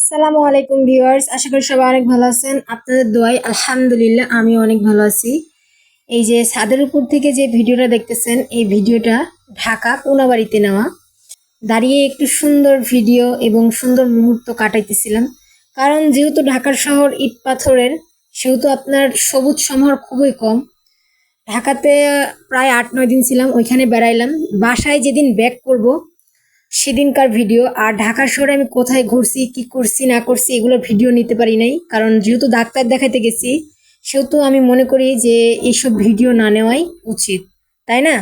আসসালামু আলাইকুম ভিউয়ার্স, আশা করি সবাই অনেক ভালো আছেন। আপনাদের দোয়াই আলহামদুলিল্লাহ আমি অনেক ভালো আছি। এই যে ছাদের উপর থেকে যে ভিডিওটা দেখতেছেন, এই ভিডিওটা ঢাকা কোনাবাড়িতে নেওয়া। দাঁড়িয়ে একটু সুন্দর ভিডিও এবং সুন্দর মুহূর্ত কাটাইতেছিলাম। কারণ যেহেতু ঢাকার শহর ইট পাথরের, সেহেতু আপনার সবুজ সমাহার খুবই কম। ঢাকাতে প্রায় আট নয় দিন ছিলাম, ওইখানে বেড়াইলাম। বাসায় যেদিন ব্যাক করব সেদিনকার ভিডিও। আর ঢাকার শহরে আমি কোথায় ঘুরছি, কি করছি, না করছি এগুলোর ভিডিও নিতে পারি নাই। কারণ যেহেতু ডাক্তার দেখাতে গেছি, সেহেতু আমি মনে করি যে এইসব ভিডিও না নেওয়াই উচিত, তাই না?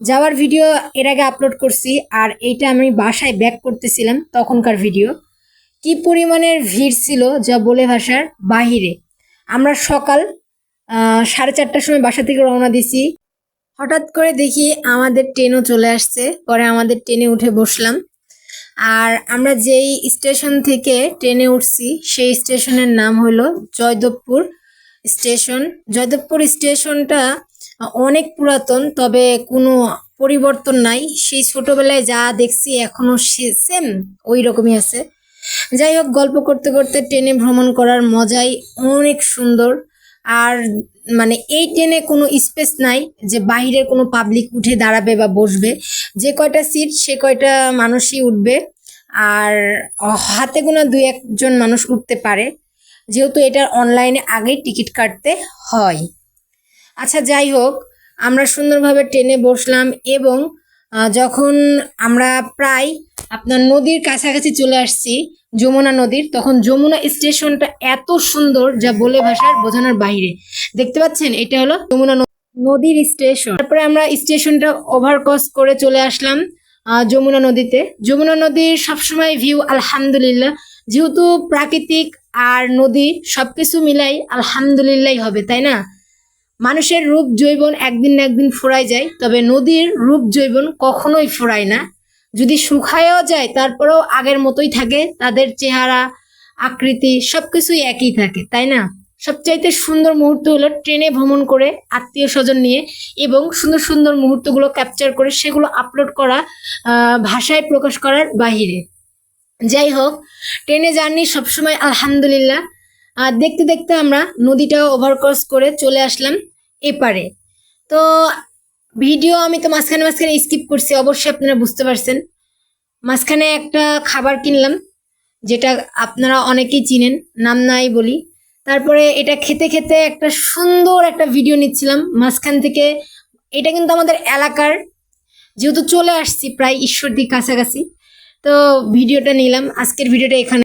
যাওয়ার ভিডিও এর আগে আপলোড করছি, আর এইটা আমি বাসায় ব্যাক করতেছিলাম তখনকার ভিডিও। কি পরিমাণের ভিড় ছিল যা বলে ভাষার বাহিরে। আমরা সকাল সাড়ে চারটার সময় বাসা থেকে রওনা দিছি। হঠাৎ করে দেখি আমাদের ট্রেনও চলে আসছে। পরে আমাদের ট্রেনে উঠে বসলাম। আর আমরা যেই স্টেশন থেকে ট্রেনে উঠছি, সেই স্টেশনের নাম হলো জয়দেবপুর স্টেশন। জয়দেবপুর স্টেশনটা অনেক পুরাতন, তবে কোনো পরিবর্তন নাই। সেই ছোটবেলায় যা দেখছি এখনও সেম ওই রকমই আছে। যাই হোক, গল্প করতে করতে ট্রেনে ভ্রমণ করার মজাই অনেক সুন্দর। আর মানে এই ট্রেনে কোনো স্পেস নাই যে বাইরের কোনো পাবলিক উঠে দাঁড়াবে বা বসবে। যে কয়টা সিট, সে কয়টা মানুষই উঠবে। আর হাতে গোনা দুই একজন মানুষ উঠতে পারে। যেহেতু এটা অনলাইনে আগেই টিকিট কাটতে হয়। আচ্ছা যাই হোক, আমরা সুন্দরভাবে ট্রেনে বসলাম এবং যখন আমরা প্রায় আপনার নদীর কাছাকাছি চলে আসছি, যমুনা নদীর, তখন যমুনা স্টেশনটা এত সুন্দর যা বলে ভাষার বোঝানোর বাইরে। দেখতে পাচ্ছেন? এটা হলো যমুনা নদীর স্টেশন। তারপরে আমরা স্টেশনটা ওভারক্রস করে চলে আসলাম যমুনা নদীতে। যমুনা নদীর সবসময় ভিউ আলহামদুলিল্লাহ। যেহেতু প্রাকৃতিক আর নদী সবকিছু মিলাই আলহামদুলিল্লাহ হবে, তাই না? মানুষের রূপ জৈবন একদিন না একদিন ফুরায় যায়, তবে নদীর রূপ জৈবন কখনোই ফুরায় না। যদি শুকায়ও যায়, তারপরেও আগের মতোই থাকে, তাদের চেহারা, আকৃতি সবকিছুই একই থাকে, তাই না? সবচাইতে সুন্দর মুহূর্ত হলো ট্রেনে ভ্রমণ করে আত্মীয় স্বজন নিয়ে এবং সুন্দর সুন্দর মুহূর্তগুলো ক্যাপচার করে সেগুলো আপলোড করা ভাষায় প্রকাশ করার বাহিরে। যাই হোক, ট্রেনে জার্নি সবসময় আলহামদুলিল্লাহ। আর দেখতে দেখতে আমরা নদীটা ওভারক্রস করে চলে আসলাম এপারে। তো ভিডিও আমি তো মাঝখানে মাঝখানে স্কিপ করছি, অবশ্যই আপনারা বুঝতে পারছেন। মাঝখানে একটা খাবার কিনলাম, যেটা আপনারা অনেকেই চিনেন, নাম নাই বলি। তারপরে এটা খেতে খেতে একটা সুন্দর একটা ভিডিও নিচ্ছিলাম। মাঝখান থেকে এটা কিন্তু আমাদের এলাকার, যেহেতু চলে আসছি প্রায় ঈশ্বরদীর কাছাকাছি, তো ভিডিওটা নিলাম। আজকের ভিডিওটা এখানে